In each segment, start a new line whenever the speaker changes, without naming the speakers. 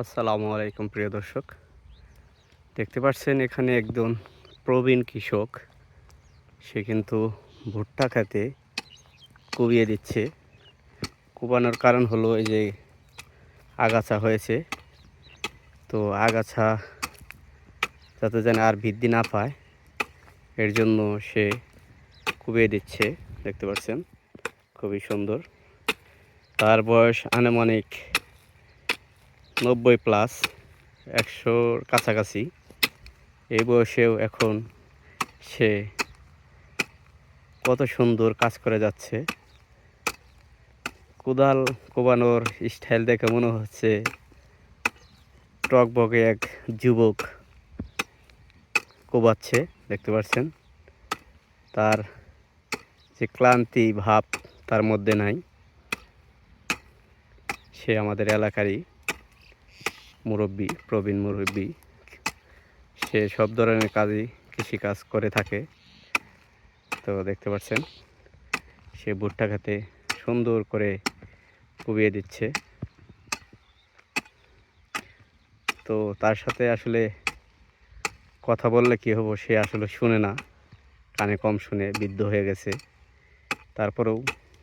আসসালামু আলাইকুম, প্রিয় দর্শক। দেখতে পাচ্ছেন এখানে একজন প্রবীণ কৃষক। সে কিন্তু ভুট্টা খেতে কুবিয়ে দিচ্ছে। কুবানোর কারণ হলো এই যে আগাছা হয়েছে। তো আগাছা যাতে যেন আর বৃদ্ধি না পায়, এর জন্য সে কুবিয়ে দিচ্ছে। দেখতে পাচ্ছেন, খুবই সুন্দর। তার বয়স আনুমানিক নব্বই প্লাস, একশোর কাছাকাছি। এই বয়সেও এখন সে কত সুন্দর কাজ করে যাচ্ছে। কোদাল কোবানোর স্টাইল দেখে মনে হচ্ছে টকবকে এক যুবক কোবাচ্ছে, দেখতে পাচ্ছেন? তার যে ক্লান্তি ভাব তার মধ্যে নাই। সে আমাদের এলাকারই মুরব্বী, প্রবীণ মুরব্বী, সে সব ধরনের কাজই কৃষিকাজ করে থাকে। তো দেখতে পাচ্ছেন, সে ভুট্টা খাতে সুন্দর করে কুবিয়ে দিচ্ছে। তো তার সাথে আসলে কথা বললে কি হব সে আসলে শুনে না। কানে কম শুনে বিদ্ধ হয়ে গেছে। তারপরেও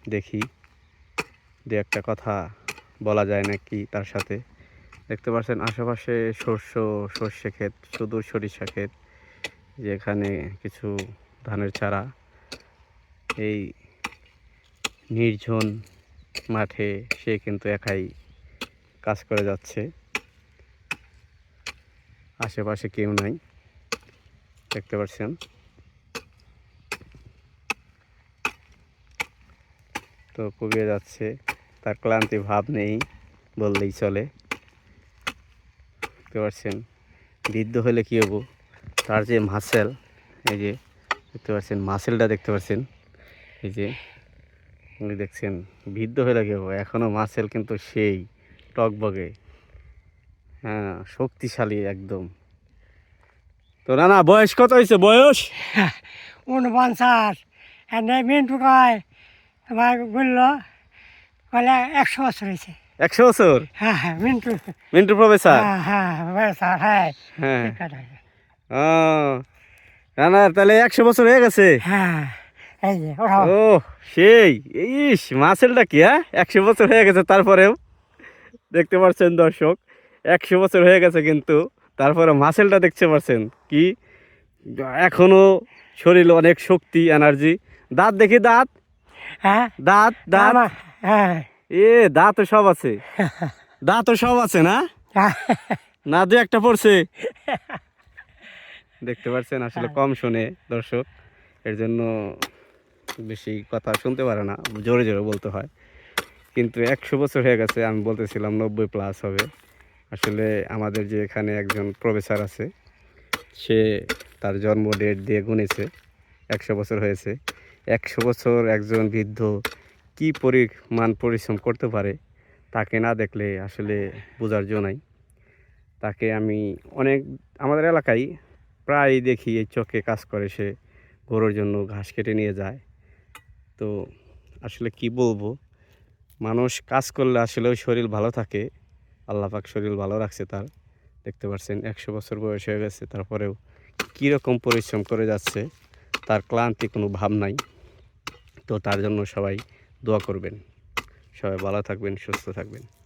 দেখি দু একটা কথা বলা যায় নাকি তার সাথে। দেখতে পাচ্ছেন আশেপাশে শস্য, সর্ষে ক্ষেত সুদূর সরিষা ক্ষেত, যেখানে কিছু ধানের চারা। এই নির্জন মাঠে সে কিন্তু একাই কাজ করে যাচ্ছে। আশেপাশে কেউ নাই, দেখতে পাচ্ছেন। তো কুবিয়ে যাচ্ছে, তার ক্লান্তি ভাব নেই বললেই চলে। দেখতে পাচ্ছেন, বৃদ্ধ হলে কী হব? তার যে মাসেল, এই যে দেখতে পাচ্ছেন, মাসেলটা দেখতে পাচ্ছেন, এই যে উনি দেখছেন, বৃদ্ধ কী হব? এখনও মাসেল কিন্তু সেই টকবগে। হ্যাঁ শক্তিশালী একদম। তো না না বয়স কত হয়েছে? বয়স?
উনপঞ্চাশ এনে মিন্টু কয় বলল, বলে একশো বছর হয়েছে।
একশো বছর?
হ্যাঁ হ্যাঁ মিন্টু।
মিন্টু প্রফেসর?
হ্যাঁ হ্যাঁ স্যার হ্যাঁ।
হ্যাঁ। ও না না তাহলে একশো বছর হয়ে গেছে?
হ্যাঁ
ও সেই ইস মাসেলটা কি হ্যাঁ? একশো বছর হয়ে গেছে তারপরেও। দেখতে পাচ্ছেন দর্শক একশো বছর হয়ে গেছে কিন্তু তারপরে মাসেলটা দেখতে পাচ্ছেন কি? এখনও শরীরে অনেক শক্তি এনার্জি দাঁত দেখি দাঁত।
হ্যাঁ।
দাঁত দাঁত।
হ্যাঁ।
এ দাঁত সব আছে। দাঁত সব আছে না?
হ্যাঁ।
না দু একটা পড়ছে। দেখতে পাচ্ছেন আসলে কম শোনে দর্শক। এর জন্য বেশি কথা শুনতে পারে না জোরে জোরে বলতে হয়। কিন্তু একশো বছর হয়ে গেছে আমি বলতেছিলাম নব্বই প্লাস হবে। আসলে আমাদের যে এখানে একজন প্রফেসর আছে সে তার জন্ম ডেট দিয়ে গুনেছে। একশো বছর হয়েছে। একশো বছর একজন বৃদ্ধ কি পরিমাণ পরিশ্রম করতে পারে তাকে না দেখলে আসলে বোঝার জো নাই। তাকে আমি অনেক, আমাদের এলাকায় প্রায় দেখি এই চোখে কাজ করে সে গরুর জন্য ঘাস কেটে নিয়ে যায়। তো আসলে কি বলব, মানুষ কাজ করলে আসলে ওই শরীর ভালো থাকে, আল্লাহ পাক শরীর ভালো রাখছে তার। দেখতে পাচ্ছেন একশো বছর বয়স হয়ে গেছে, তারপরেও কীরকম পরিশ্রম করে যাচ্ছে, তার ক্লান্তি কোনো ভাব নাই। তো তার জন্য সবাই দোয়া করবেন। সবাই ভালো থাকবেন সুস্থ থাকবেন।